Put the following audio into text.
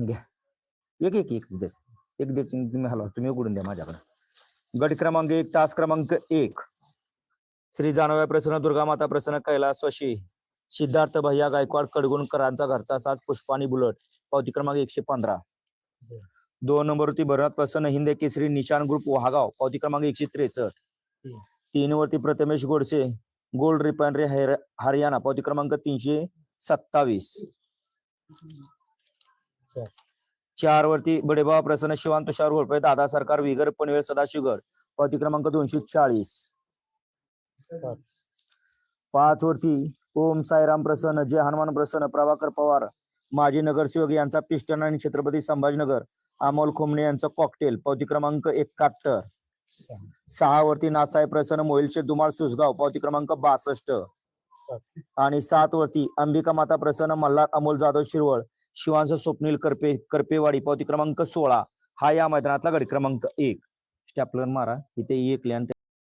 घ्या. एक एक एक द्या एक द्यायची तुम्ही हलवा. तुम्ही उघडून द्या माझ्याकडे. गट क्रमांक एक तास क्रमांक एक. श्री जानव्या प्रसन्न दुर्गा माता प्रसन्न कैलासवाशी सिद्धार्थ भैया गायकवाड कडगुणकरांचा घरचा साज पुष्पानी बुलट. पावती क्रमांक एकशे पंधरा. दोन दोन नंबरवरती भरत प्रसन्न हिंदे केसरी निशान ग्रुप वहागाव. पावती क्रमांक एकशे त्रेसष्ट. तीन वरती प्रथमेश गोडसे गोल्ड रिफायनरी हरियाणा. पावती क्रमांक तीनशे सत्तावीस. चार. वरती बडेबाबा प्रसन्न शिवान तुषार घोळपे दादा सरकार विगर पनवेल सदाशिवगड. पावती क्रमांक दोनशे चाळीस. पाच वरती ओम साईराम प्रसन्न जय हनुमान प्रसन्न प्रभाकर पवार माजी नगरसेवक यांचा पिस्टन आणि छत्रपती संभाजीनगर अमोल खोमणे यांचा कॉकटेल पावती क्रमांक एकाहत्तर. सहा वरती नासाहेब प्रसन्न मोहिलशे दुमाळ सुसगाव पावती क्रमांक बासष्ट. आणि सात वरती अंबिका माता प्रसन्न मल्हार अमोल जाधव शिरवळ शिवांश स्वप्नील करपे करपेवाडी पावती क्रमांक सोळा. हा या मैदानातला गडी क्रमांक एक. स्टॅपलर मारा. इथे एक लिहा